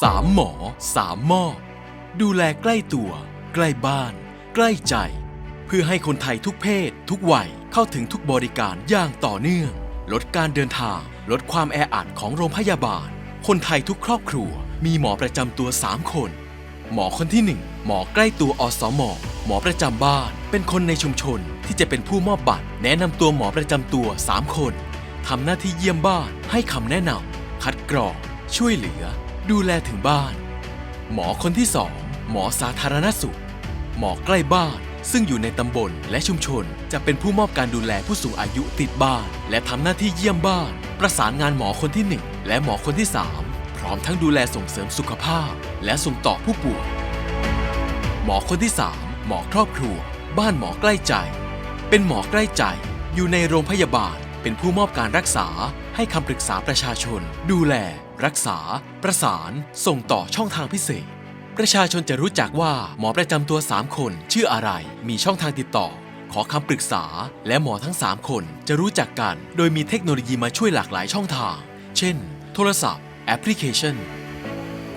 สามหมอสามหมอดูแลใกล้ตัว ใกล้บ้าน ใกล้ใจ เพื่อให้คนไทยทุกเพศ ทุกวัยเข้าถึงทุกบริการอย่างต่อเนื่อง ลดการเดินทาง ลดความแออัดของโรงพยาบาล คนไทยทุกครอบครัว มีหมอประจำตัว 3 คน หมอคนที่ 1 หมอใกล้ตัวอสมหมอประจำบ้าน เป็นคนในชุมชนที่จะเป็นผู้มอบบัตร แนะนำตัวหมอประจำตัว 3 คนทำหน้าที่เยี่ยมบ้านให้คำแนะนำคัดกรองช่วยเหลือ ดูแลถึงบ้าน หมอคนที่2หมอสาธารณสุข หมอใกล้บ้าน ซึ่งอยู่ในตำบลและชุมชน จะเป็นผู้มอบการดูแลผู้สูงอายุติดบ้าน และทำหน้าที่เยี่ยมบ้าน ประสานงานหมอคนที่1และหมอคนที่3พร้อมทั้งดูแลส่งเสริมสุขภาพ และส่งต่อผู้ป่วยหมอคนที่3หมอครอบครัว บ้านหมอใกล้ใจ เป็นหมอใกล้ใจอยู่ในโรงพยาบาลเป็นผู้มอบการรักษา ให้คำปรึกษาประชาชน ดูแล รักษา ประสาน ส่งต่อช่องทางพิเศษ ประชาชนจะรู้จักว่าหมอประจำตัว 3 คน ชื่ออะไร มีช่องทางติดต่อ ขอคำปรึกษา และหมอทั้ง 3 คนจะรู้จักกัน โดยมีเทคโนโลยีมาช่วยหลากหลายช่องทาง เช่น โทรศัพท์ แอปพลิเคชัน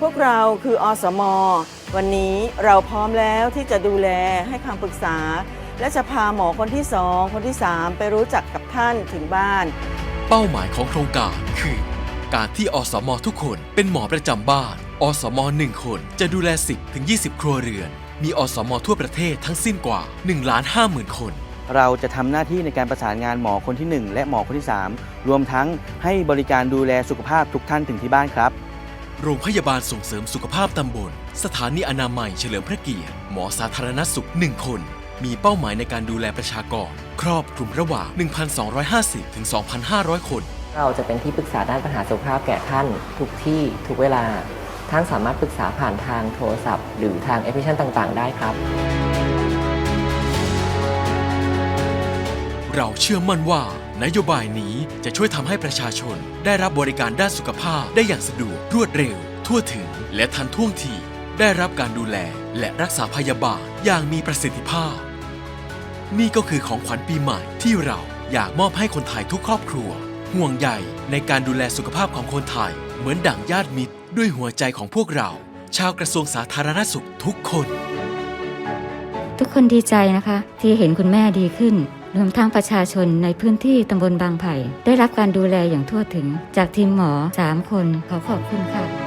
พวกเราคืออสม วันนี้เราพร้อมแล้วที่จะดูแลให้คำปรึกษา และจะพาหมอคนที่สองคนที่สามไปรู้จักกับท่านถึงบ้าน เป้าหมายของโครงการคือ การที่อสมทุกคนเป็นหมอประจำบ้าน อสม1คนจะดูแล 10ถึง20 ครัวเรือน มีอสมทั่วประเทศทั้งสิ้นกว่า1ล้าน5หมื่นคน เราจะทำหน้าที่ในการประสานงานหมอคนที่ 1 และหมอคนที่ 3 รวมทั้งให้บริการดูแลสุขภาพทุกท่านถึงที่บ้านครับ โรงพยาบาลส่งเสริมสุขภาพตำบล สถานีอนามัยเฉลิมพระเกียรติ หมอสาธารณสุข 1 คน มีเป้าหมายในการดูแลประชากร ครอบคลุมระหว่าง 1,250 ถึง 2,500 คน เราจะเป็นที่ปรึกษาด้านปัญหาสุขภาพแก่ท่าน ทุกที่ทุกเวลา ท่านสามารถปรึกษาผ่านทางโทรศัพท์ หรือทางแอปพลิเคชันต่าง ๆ ได้ครับ เราเชื่อมั่นว่า นโยบายนี้จะช่วยทำให้ประชาชน ได้รับบริการด้านสุขภาพได้อย่างสะดวกรวดเร็ว ทั่วถึงและทันท่วงที ได้รับการดูแลและรักษาพยาบาลอย่างมีประสิทธิภาพ นี่ก็คือของขวัญปีใหม่ที่เราอยากมอบให้คนไทยทุกครอบครัว ห่วงใยในการดูแลสุขภาพของคนไทย เหมือนดั่งญาติมิตร ด้วยหัวใจของพวกเรา ชาวกระทรวงสาธารณสุขทุกคน ทุกคนดีใจนะคะ ที่เห็นคุณแม่ดีขึ้นรวมทั้งประชาชนในพื้นที่ตำบลบางไผ่ ได้รับการดูแลอย่างทั่วถึงจากทีมหมอ 3 คนขอขอบคุณค่ะ